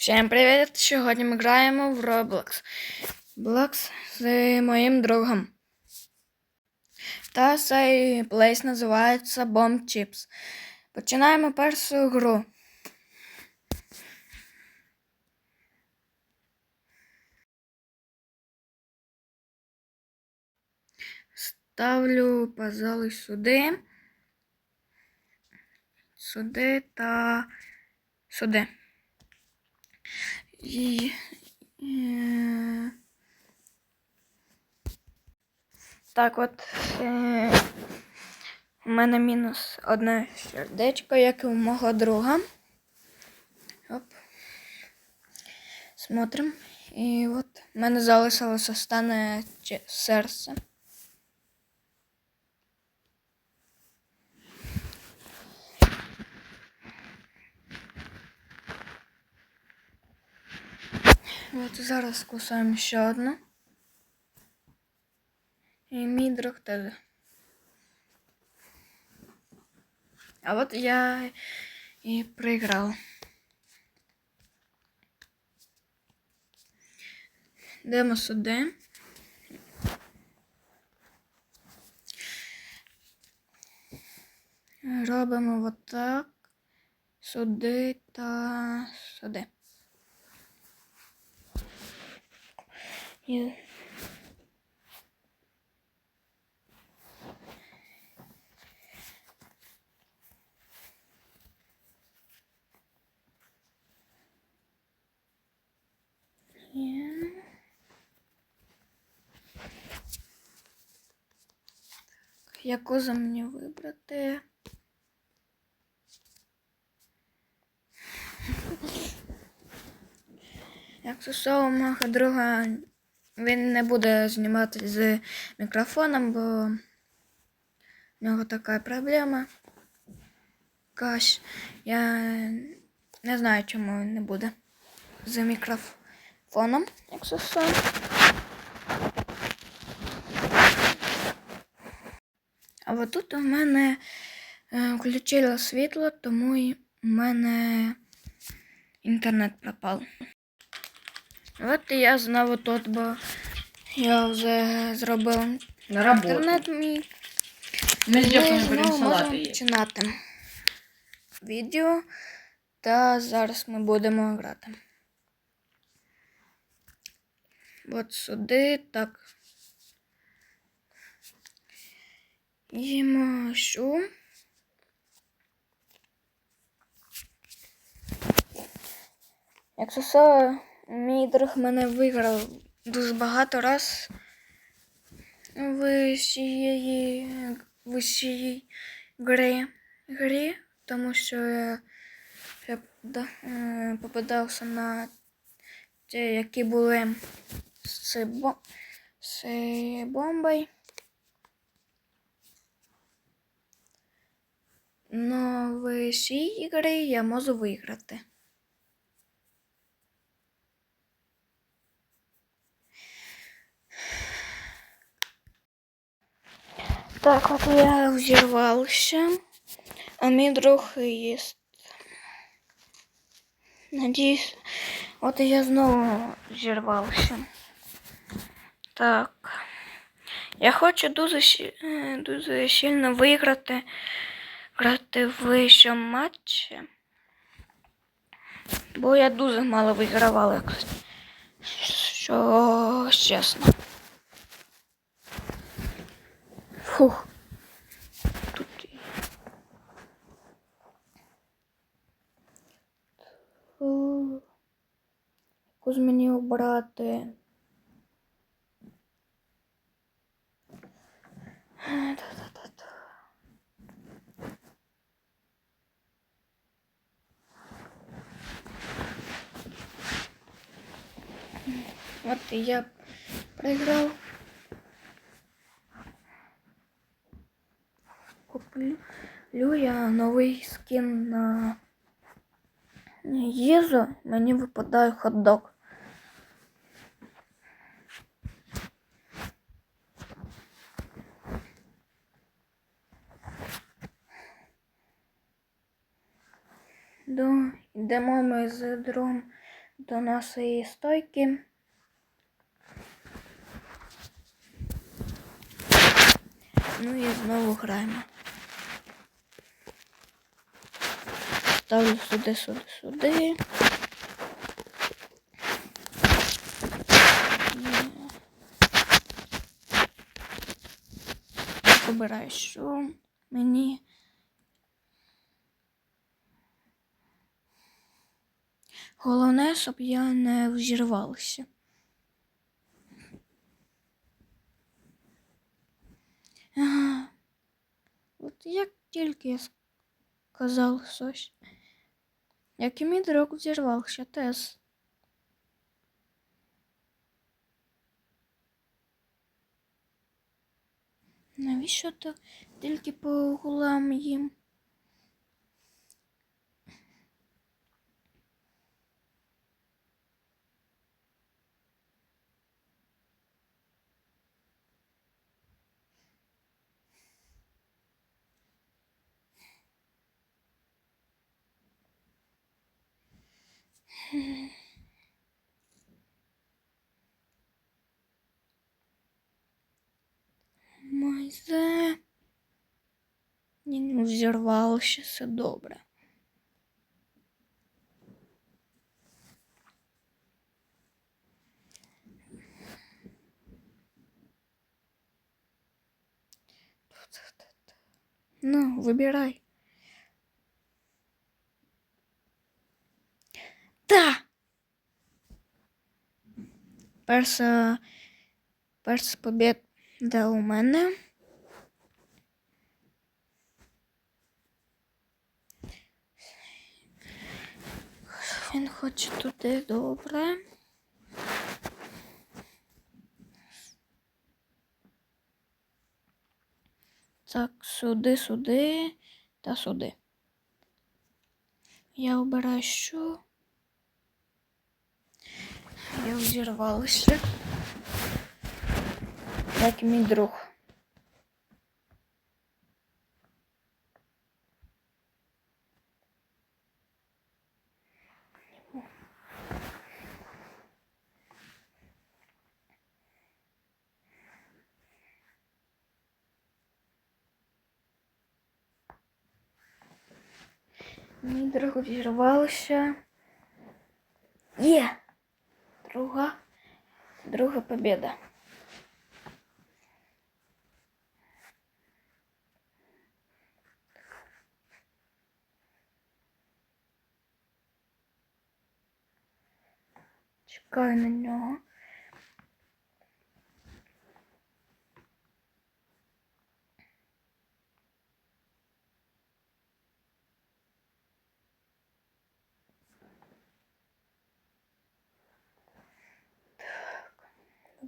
Всім привіт! Сьогодні ми граємо в Roblox. Roblox з моїм другом. Та цей плейс називається Bomb Chips. Починаємо першу гру. Ставлю, пожалуй, сюди. Сюди та сюди. І, е, так от е, у мене мінус одне сердечко, як і у мого друга. Оп. Смотрим. І от в мене залишилося стане серце. От зараз кусаємо ще одну. І мій друг теж. А от я і проіграла. Йдемо сюди. Робимо отак. Сюди та сюди. І... Є. Яку за мені вибрати? Якщо що, у друга він не буде знімати з мікрофоном, бо в нього така проблема. Каш. Я не знаю, чому він не буде з мікрофоном, якщо що. А от тут у мене е, включило світло, тому у мене інтернет пропав. От я знову тут, бо я вже зробив На роботу. інтернет мій. Ми з Ми знову будемо салати можемо їсти. починати відео. Та зараз ми будемо грати. От сюди, так. Їмо що? Якщо що, мій друг мене виграв дуже багато раз в цієї, в цієї гри, грі, тому що я, я да, е, попадався на ті, які були з, бомбою. Но в цій ігрі я можу виграти. Так, от я взірвався, а мій друг їсть. Надіюсь, от я знову взірвався. Так. Я хочу дуже, е, дуже сильно виграти грати в цьому матчі. Бо я дуже мало вигравала, якщо що чесно. Фух. Тут. Яку ж мені обрати? Е, Та-та-та-та. От і я проиграл. Я новий скін на їжу. Мені випадає хот-дог. До, йдемо ми з другом до нашої стойки. Ну і знову граємо. Ставлю сюди, сюди, сюди. Обираю, що мені. Головне, щоб я не взірвалася. От як тільки я сказав щось. Як і мій друг взірвався теж. Навіщо то тільки по углам їм? Майже. Ні, ну взірвалося все добре. Ну, вибирай. Та. Перша, перша побіда у мене. Він хоче туди добре. Так, сюди, сюди та сюди. Я обираю що. Я взірвалася. Як мій друг. Мій друг взірвався. Є! Друга, друга победа. Чекаю на нього.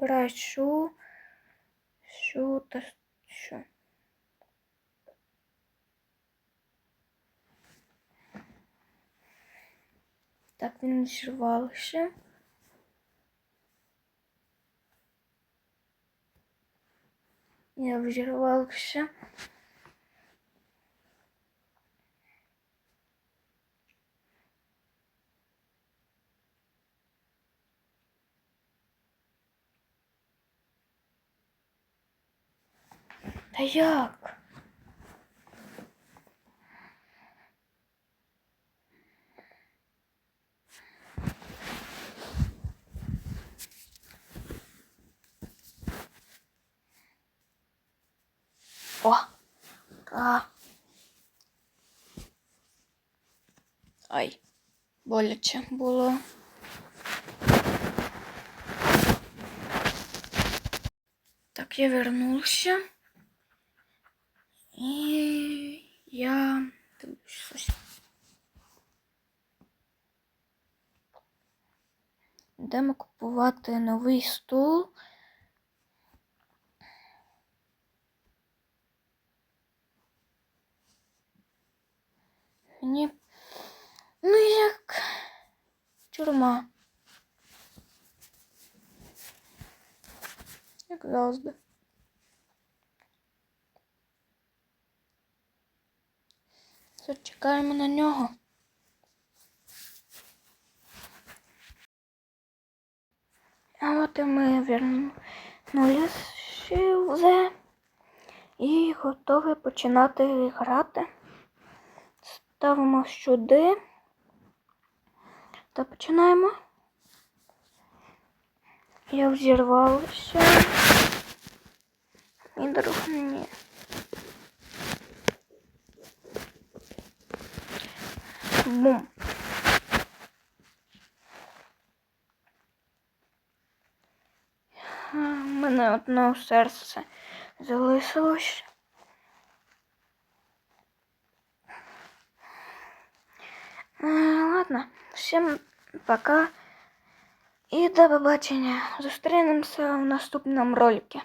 Вибираю що, що та що. Так він зірвався. Я взірвався. Та як? О! А. Ай, боляче було. Так, я вернувся. І я. Йдемо купувати новий стул. Мені. Ну як тюрма. Як завжди. Все, чекаємо на нього. А от ми вернулися вже і готові починати грати. Ставимо сюди та починаємо. Я взірвалася. І друг ні. Бум. А, У мене одне серце залишилось. А, Ладно, всім пока і до побачення. Зустрінемося в наступному ролику.